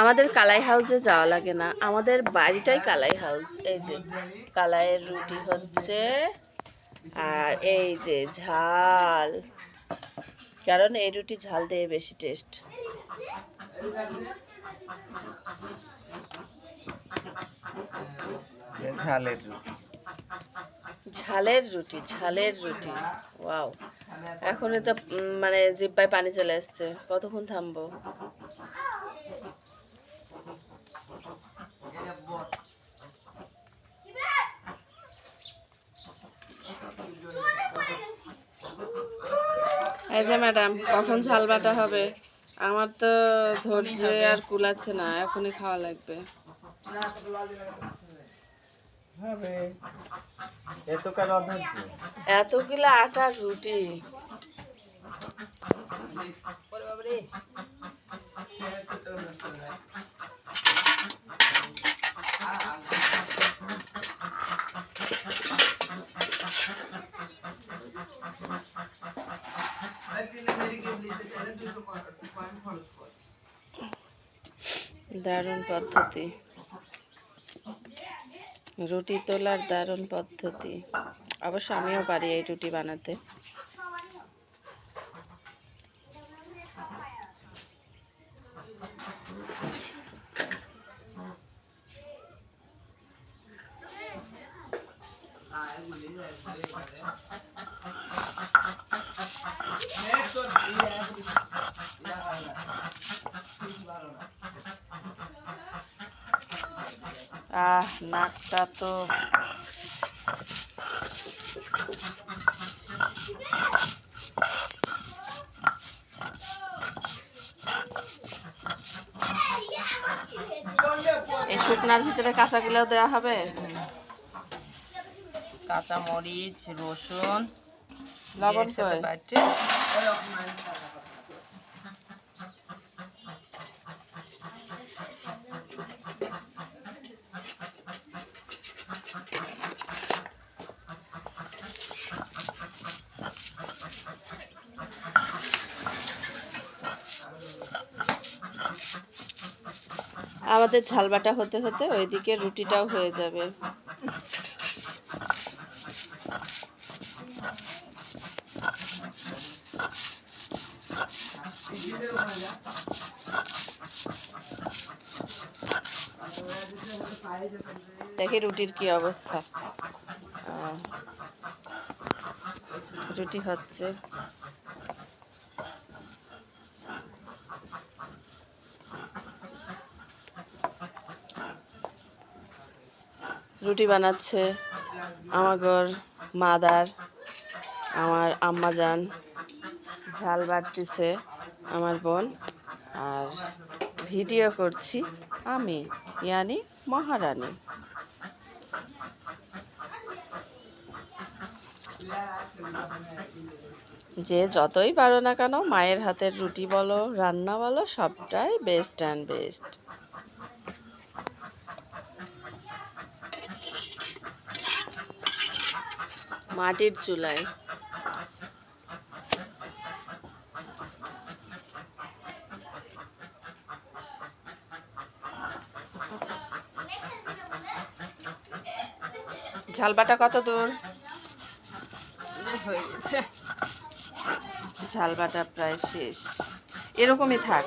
আমাদের কালাই হাউসে যাওয়া লাগে না। আমাদের বাড়িটাই কালাই হাউস এই যে কালাইয়ের রুটি হচ্ছে আর এই যে ঝাল। কারণ এই রুটি ঝাল দিয়ে বেশি টেস্ট ঝালের রুটি। ঝালের রুটি ঝালের রুটি। ওয়াও এখনই তো মানে জিব্বায় পানি চলে আসছে। কতক্ষণ থামবো? এই যে ম্যাডাম কখন ঝাল বাটা হবে? আমার তো ধৈর্য আর কুলাচ্ছে না এখনই খাওয়া লাগবে। এত এতগুলো আটার রুটি। দারুণ পদ্ধতি। রুটি তোলার দারুণ পদ্ধতি। অবশ্য আমিও পারি এই রুটি বানাতে। আহ নাকটা তো এই শুকনার ভিতরে কাঁচাগুলো দেওয়া হবে? কাঁচা মরিচ রসুন লবণ কই? বাটে আমাদের ঝালবাটা হতে হতে ওইদিকে রুটিটাও হয়ে যাবে দেখি রুটির কি অবস্থা। রুটি হচ্ছে। রুটি বানাচ্ছে আমাগর মাদার আমার আম্মাজান। ঝাল বাটতেছে আমার বোন। আর ভিডিও করছি আমি, ইয়ানি মহারানী। যে যতই পারো না কেন, মায়ের হাতের রুটি বলো, রান্না বলো, সবটাই বেস্ট অ্যান্ড বেস্ট মাটির চুলায়। ঝালবাটা কত দূর? হয়ে গেছে। ঝালবাটা প্রায় শেষ। এরকমই থাক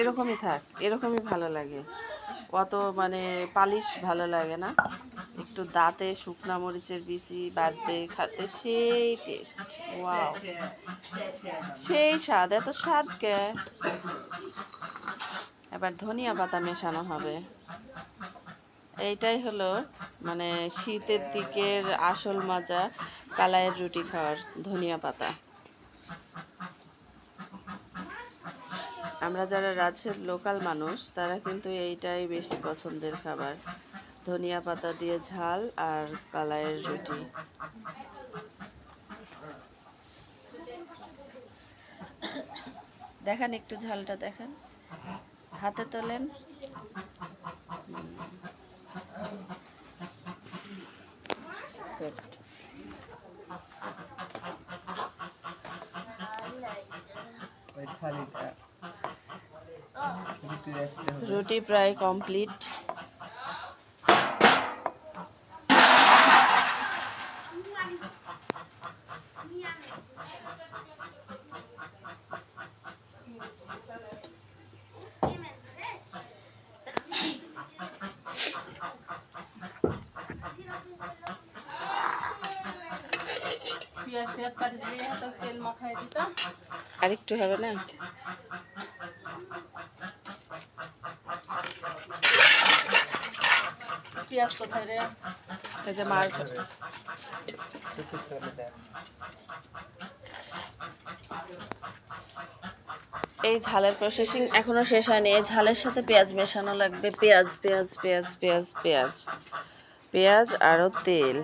এরকমই থাক এরকমই ভালো লাগে। অত মানে পালিশ ভালো লাগে না। একটু দাঁতে শুকনা মরিচের বিচি বাটবে খাতে সেই টেস্ট ওয়াও সেই স্বাদ এত স্বাদ কে? এবার ধনিয়া পাতা মেশানো হবে। এইটাই হলো মানে শীতের দিকের আসল মজা, কালাইয়ের রুটি খাওয়ার ধনিয়া পাতা। আমরা যারা রাজের লোকাল মানুষ, তারা কিন্তু এইটাই বেশি পছন্দের খাবার। ধনিয়া পাতা দিয়ে ঝাল আর কালাইয়ের রুটি। দেখান একটু ঝালটা, দেখান। হাতে তোলেন। রুটি প্রায় কমপ্লিট। আরেকটু হবে না? পেঁয়াজ কোথায় রে? এই যে মার এই ঝালের প্রসেসিং এখনও শেষ হয়নি। এই ঝালের সাথে পেঁয়াজ মেশানো লাগবে। পেঁয়াজ পেঁয়াজ পেঁয়াজ পেঁয়াজ পেঁয়াজ। পেঁয়াজ আরও তেল।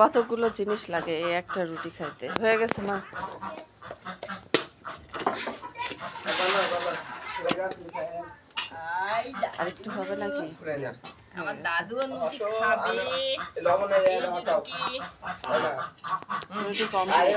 কতগুলো জিনিস লাগে এই একটা রুটি খাইতে? হয়ে গেছে মা। আরেকটু হবে নাকি? আমার দাদু নুটি খাবে। রুটি রুটি কমপ্লিট